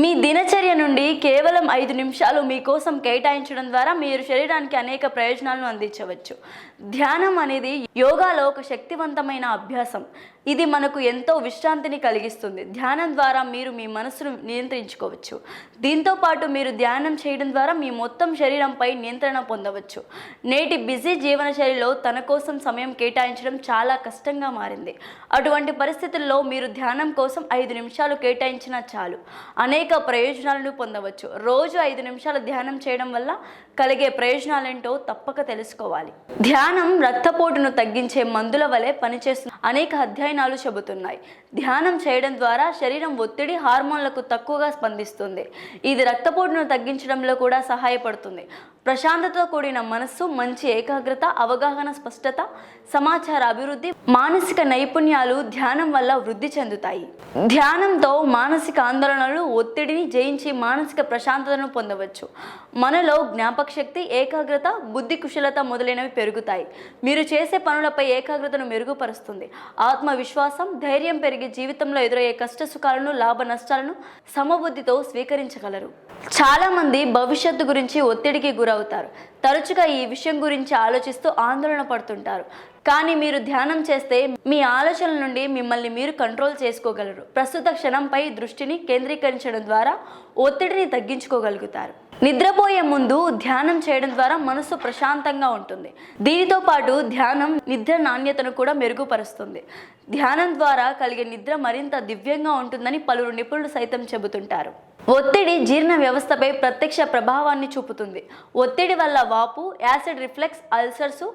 మీ దినచర్య నుండి కేవలం ఐదు నిమిషాలు మీకోసం కేటాయించడం ద్వారా మీరు శరీరానికి అనేక ప్రయోజనాలను అందించవచ్చు. ధ్యానం అనేది యోగాలో ఒక శక్తివంతమైన అభ్యాసం. ఇది మనకు ఎంతో విశ్రాంతిని కలిగిస్తుంది. ధ్యానం ద్వారా మీరు మీ మనసును నియంత్రించుకోవచ్చు. దీంతో పాటు మీరు ధ్యానం చేయడం ద్వారా మీ మొత్తం శరీరంపై నియంత్రణ పొందవచ్చు. నేటి బిజీ జీవనశైలిలో తన కోసం సమయం కేటాయించడం చాలా కష్టంగా మారింది. అటువంటి పరిస్థితుల్లో మీరు ధ్యానం కోసం ఐదు నిమిషాలు కేటాయించినా చాలు. అనేక ప్రయోజనాలను పొందవచ్చు. రోజు ఐదు నిమిషాలు ధ్యానం చేయడం వల్ల కలిగే ప్రయోజనాలేంటో తప్పక తెలుసుకోవాలి. ధ్యానం రక్తపోటును తగ్గించే మందుల వలె పనిచేస్తున్న అనేక అధ్యయనాలు చెబుతున్నాయి. ధ్యానం చేయడం ద్వారా శరీరం ఒత్తిడి హార్మోన్లకు తక్కువగా స్పందిస్తుంది. ఇది రక్తపోటును తగ్గించడంలో కూడా సహాయపడుతుంది. ప్రశాంతతతో కూడిన మనస్సు మంచి ఏకాగ్రత అవగాహన స్పష్టత సమాచార అభివృద్ధి మానసిక నైపుణ్యాలు ధ్యానం వల్ల వృద్ధి చెందుతాయి. ధ్యానంతో మానసిక ఆందోళనలు ఒత్తిడిని జయించి మానసిక ప్రశాంతతను పొందవచ్చు. మనలో జ్ఞాపక శక్తి ఏకాగ్రత బుద్ధి కుశలత మొదలైనవి పెరుగుతాయి. మీరు చేసే పనులపై ఏకాగ్రతను మెరుగుపరుస్తుంది. ఆత్మవిశ్వాసం ధైర్యం పెరిగి జీవితంలో ఎదురయ్యే కష్ట సుఖాలను లాభ నష్టాలను సమబుద్ధితో స్వీకరించగలరు. చాలా మంది భవిష్యత్తు గురించి ఒత్తిడికి గురవు గురవుతారు తరచుగా ఈ విషయం గురించి ఆలోచిస్తూ ఆందోళన పడుతుంటారు. కానీ మీరు ధ్యానం చేస్తే మీ ఆలోచనల నుండి మిమ్మల్ని మీరు కంట్రోల్ చేసుకోగలరు. ప్రస్తుత క్షణంపై దృష్టిని కేంద్రీకరించడం ద్వారా ఒత్తిడిని తగ్గించుకోగలుగుతారు. నిద్రపోయే ముందు ధ్యానం చేయడం ద్వారా మనసు ప్రశాంతంగా ఉంటుంది. దీనితో పాటు ధ్యానం నిద్ర నాణ్యతను కూడా మెరుగుపరుస్తుంది. ధ్యానం ద్వారా కలిగే నిద్ర మరింత దివ్యంగా ఉంటుందని పలువురు నిపుణులు సైతం చెబుతుంటారు. ఒత్తిడి జీర్ణ వ్యవస్థపై ప్రత్యక్ష ప్రభావాన్ని చూపుతుంది. ఒత్తిడి వల్ల వాపు యాసిడ్ రిఫ్లెక్స్ అల్సర్సు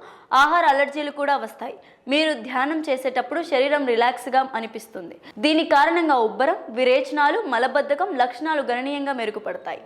ఆహార అలర్జీలు కూడా వస్తాయి. మీరు ధ్యానం చేసేటప్పుడు శరీరం రిలాక్స్గా అనిపిస్తుంది. దీని కారణంగా ఉబ్బరం విరేచనాలు మలబద్ధకం లక్షణాలు గణనీయంగా మెరుగుపడతాయి.